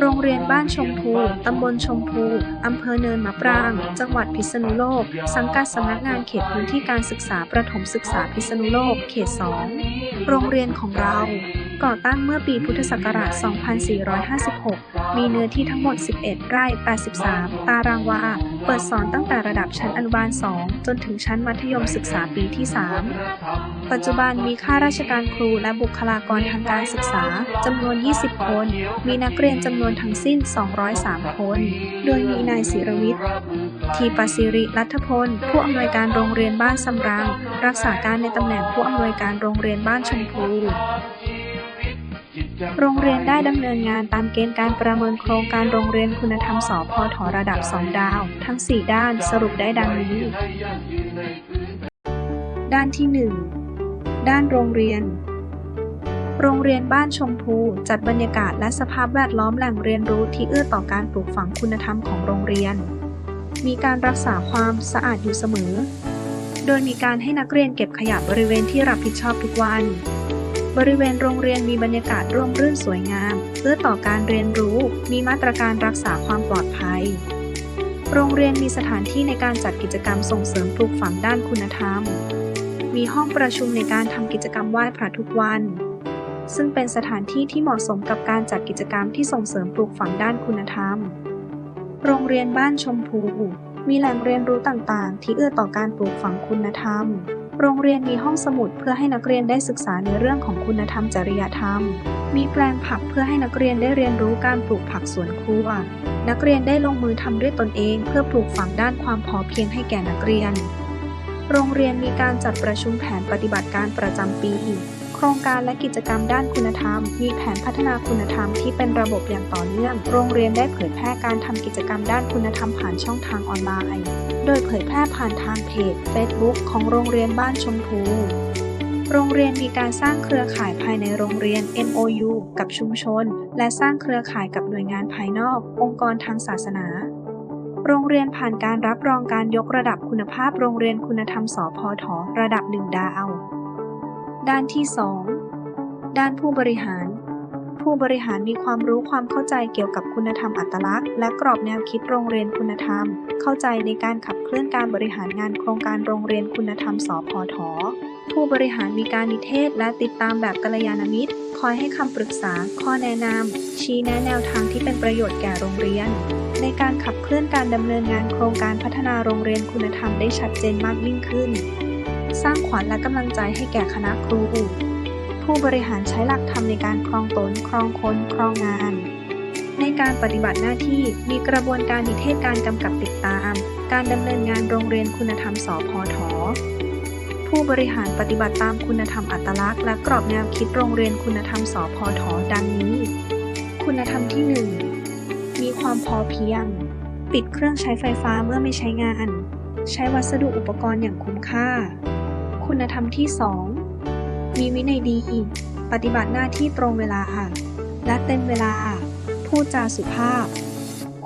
โรงเรียนบ้านชมพู ตำบลชมพู อำเภอเนินมะปราง จังหวัดพิษณุโลก สังกัดสำนักงานเขตพื้นที่การศึกษาประถมศึกษาพิษณุโลก เขต 2 โรงเรียนของเรา ก่อตั้งเมื่อปีพุทธศักราช 2456 มีเนื้อที่ทั้งหมด 11 ไร่ 83 ตารางวา เปิดสอนตั้งแต่ระดับชั้นอนุบาล 2 จนถึงชั้นมัธยมศึกษาปีที่ 3 ปัจจุบันมีข้าราชการครูและบุคลากรทางการศึกษาจำนวน 20 คน มีนักเรียนจำนวนทั้งสิ้น 203 คน โดยมีนายศิรวิทย์ทีปศิริรัฐพล ผู้อำนวยการโรงเรียนบ้านสำรัง รักษาการในตำแหน่งผู้อำนวยการโรงเรียนบ้านชมพู โรงเรียนได้ดำเนินงานตามเกณฑ์การประเมินโครงการโรงเรียนคุณธรรมสพทระดับ 2 ดาว ทั้ง 4 ด้านสรุปได้ดังนี้ ด้านที่ 1 ด้านโรงเรียน โรงเรียนบ้านชมพู จัดบรรยากาศและสภาพแวดล้อมแหล่งเรียนรู้ที่เอื้อต่อการปลูกฝังคุณธรรมของโรงเรียน มีการรักษาความสะอาดอยู่เสมอ โดยมีการให้นักเรียนเก็บขยะบริเวณที่รับผิดชอบทุกวัน บริเวณโรงเรียนมีบรรยากาศร่มรื่นสวยงามเอื้อต่อการเรียนรู้ มีมาตรการรักษาความปลอดภัย โรงเรียนมีสถานที่ในการจัดกิจกรรมส่งเสริมปลูกฝังด้านคุณธรรม มีห้องประชุมในการทำกิจกรรมไหว้พระทุกวัน ซึ่งเป็นสถานที่ที่เหมาะสมกับการจัดกิจกรรมที่ส่งเสริมปลูกฝังด้านคุณธรรม โรงเรียนบ้านชมพู มีแหล่งเรียนรู้ต่างๆ ที่เอื้อต่อการปลูกฝังคุณธรรม โรงเรียนมีห้องสมุดเพื่อให้นักเรียนได้ศึกษาในเรื่องของคุณธรรมจริยธรรม มีแปลงผักเพื่อให้นักเรียนได้เรียนรู้การปลูกผักสวนครัว นักเรียนได้ลงมือทำด้วยตนเอง เพื่อปลูกฝังด้านความพอเพียงให้แก่นักเรียน โรงเรียนมีการจัดประชุมแผนปฏิบัติการประจำปี ครงการและกิจกรรมด้านคุณธรรม มีแผนพัฒนาคุณธรรมที่เป็นระบบอย่างต่อเนื่อง โรงเรียนได้เผยแพร่การทำกิจกรรมด้านคุณธรรมผ่านช่องทางออนไลน์ โดยเผยแพร่ผ่านทางเพจ Facebook ของโรงเรียนบ้านชมพูโรงเรียนมีการสร้างเครือข่ายภายในโรงเรียน MOU กับชุมชน และสร้างเครือข่ายกับหน่วยงานภายนอก องค์กรทางศาสนา โรงเรียนผ่านการรับรองการยกระดับคุณภาพโรงเรียนคุณธรรมสพทระดับหนึ่งดาว ด้านที่ 2 ด้านผู้บริหาร ผู้บริหารมีความรู้ความเข้าใจเกี่ยวกับคุณธรรมอัตลักษณ์ และกรอบแนวคิดโรงเรียนคุณธรรม เข้าใจในการขับเคลื่อนการบริหารงานโครงการโรงเรียนคุณธรรม สพทผู้บริหารมีการนิเทศและติดตามแบบกัลยาณมิตร คอยให้คำปรึกษา ข้อแนะนำ ชี้แนะแนวทางที่เป็นประโยชน์แก่โรงเรียน ในการขับเคลื่อนการดำเนินงานโครงการพัฒนาโรงเรียนคุณธรรมได้ชัดเจนมากยิ่งขึ้น สร้างขวัญและกำลังใจให้แก่คณะครู ผู้บริหารใช้หลักธรรมในการครองตน ครองคน ครองงาน ในการปฏิบัติหน้าที่มีกระบวนการนิเทศการกำกับติดตาม การดำเนินงานโรงเรียนคุณธรรมสพทผู้บริหารปฏิบัติตามคุณธรรมอัตลักษณ์และกรอบแนวคิดโรงเรียนคุณธรรมสพทดังนี้ คุณธรรมที่ 1 มีความพอเพียง ปิดเครื่องใช้ไฟฟ้าเมื่อไม่ใช้งาน ใช้วัสดุอุปกรณ์อย่างคุ้มค่า คุณธรรมที่ 2 มีวินัยดี ปฏิบัติหน้าที่ตรงเวลาและเต็มเวลา พูดจาสุภาพ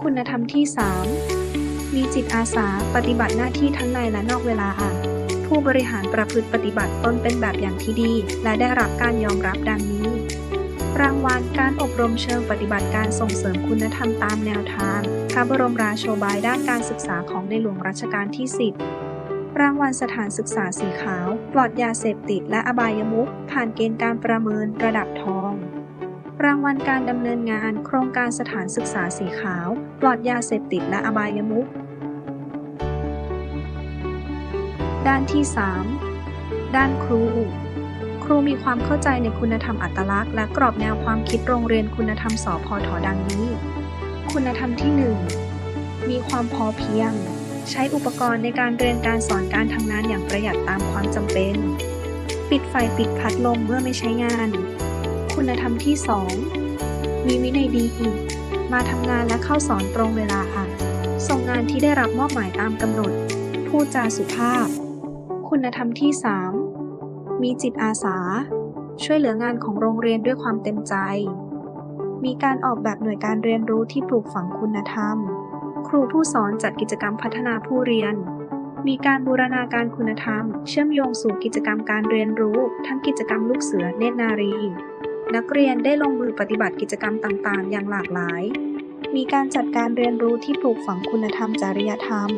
คุณธรรมที่ 3 มีจิตอาสาปฏิบัติหน้าที่ทั้งในและนอกเวลาผู้บริหารประพฤติปฏิบัติตนเป็นแบบอย่างที่ดี และได้รับการยอมรับดังนี้ รางวัลการอบรมเชิงปฏิบัติการส่งเสริมคุณธรรมตามแนวทางพระบรมราโชบายด้านการศึกษาของในหลวงรัชกาลที่ 10 รางวัลสถานศึกษาสีขาว ปลอดยาเสพติดและอบายมุขผ่านเกณฑ์การประเมินระดับทอง รางวัลการดำเนินงานโครงการสถานศึกษาสีขาว ปลอดยาเสพติดและอบายมุขด้านที่ 3 ด้านครู ครูมีความเข้าใจในคุณธรรมอัตลักษณ์และกรอบแนวความคิดโรงเรียนคุณธรรมสพทดังนี้ คุณธรรมที่ 1 มีความพอเพียง ใช้อุปกรณ์ในการเรียนการสอนการทำงานอย่างประหยัดตามความจำเป็น ปิดไฟปิดพัดลมเมื่อไม่ใช้งาน คุณธรรมที่ 2 มีวินัยดีอีก มาทำงานและเข้าสอนตรงเวลาอะ ส่งงานที่ได้รับมอบหมายตามกำหนด พูดจาสุภาพ คุณธรรมที่ 3 มีจิตอาสา ช่วยเหลืองานของโรงเรียนด้วยความเต็มใจ มีการออกแบบหน่วยการเรียนรู้ที่ปลูกฝังคุณธรรม ครูผู้สอนจัดกิจกรรมพัฒนาผู้เรียน มีการบูรณาการคุณธรรม เชื่อมโยงสู่กิจกรรมการเรียนรู้ ทั้งกิจกรรมลูกเสือเนตรนารี นักเรียนได้ลงมือปฏิบัติกิจกรรมต่างๆ อย่างหลากหลาย มีการจัดการเรียนรู้ที่ปลูกฝังคุณธรรมจริยธรรม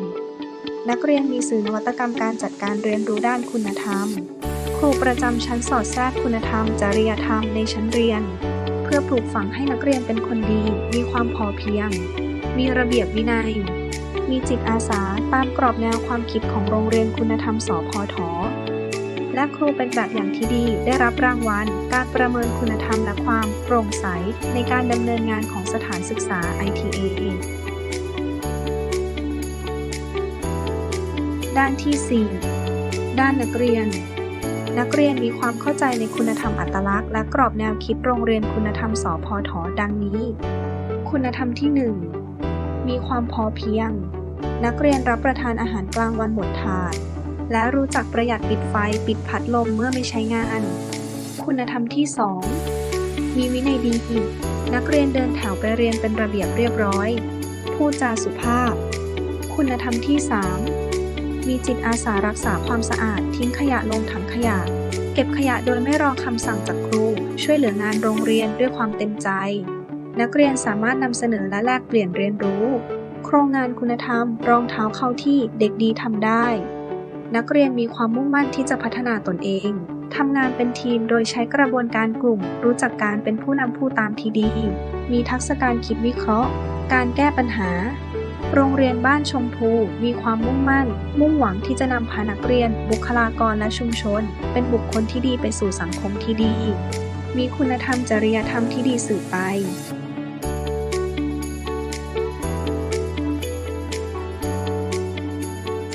นักเรียนมีสื่อนวัตกรรมการจัดการเรียนรู้ด้านคุณธรรม ครูประจำชั้นสอดแทรกคุณธรรม จริยธรรมในชั้นเรียน เพื่อปลูกฝังให้นักเรียนเป็นคนดี มีความพอเพียง มีระเบียบวินัย มีจิตอาสาตามกรอบแนวความคิดของโรงเรียนคุณธรรมสพทและครูเป็นแบบอย่างที่ดีได้รับรางวัล การประเมินคุณธรรมและความโปร่งใส ในการดำเนินงานของสถานศึกษา ITA ด้านที่ 4 ด้านนักเรียน นักเรียนมีความเข้าใจในคุณธรรมอัตลักษณ์และกรอบแนวคิดโรงเรียนคุณธรรมสพทดังนี้ คุณธรรมที่ 1 มีความพอเพียง นักเรียนรับประทานอาหารกลางวันหมดถาด และรู้จักประหยัดปิดไฟปิดพัดลมเมื่อไม่ใช้งาน คุณธรรมที่ 2 มีวินัยดี นักเรียนเดินแถวไปเรียนเป็นระเบียบเรียบร้อย พูดจาสุภาพ คุณธรรมที่ 3 มีจิตอาสารักษาความสะอาดทิ้งขยะลงถังขยะ เก็บขยะโดยไม่รอคำสั่งจากครู ช่วยเหลืองานโรงเรียนด้วยความเต็มใจ นักเรียนสามารถนำเสนอและแลกเปลี่ยนเรียนรู้ โครงงานคุณธรรม รองเท้าเข้าที่เด็กดีทำได้ นักเรียนมีความมุ่งมั่นที่จะพัฒนาตนเองทำงานเป็นทีมโดยใช้กระบวนการกลุ่ม รู้จักการเป็นผู้นำผู้ตามที่ดี มีทักษะการคิดวิเคราะห์ การแก้ปัญหา โรงเรียนบ้านชมพูมีความมุ่งมั่น มุ่งหวังที่จะนำพานักเรียน บุคลากรและชุมชน เป็นบุคคลที่ดีไปสู่สังคมที่ดี มีคุณธรรมจริยธรรมที่ดีสืบไป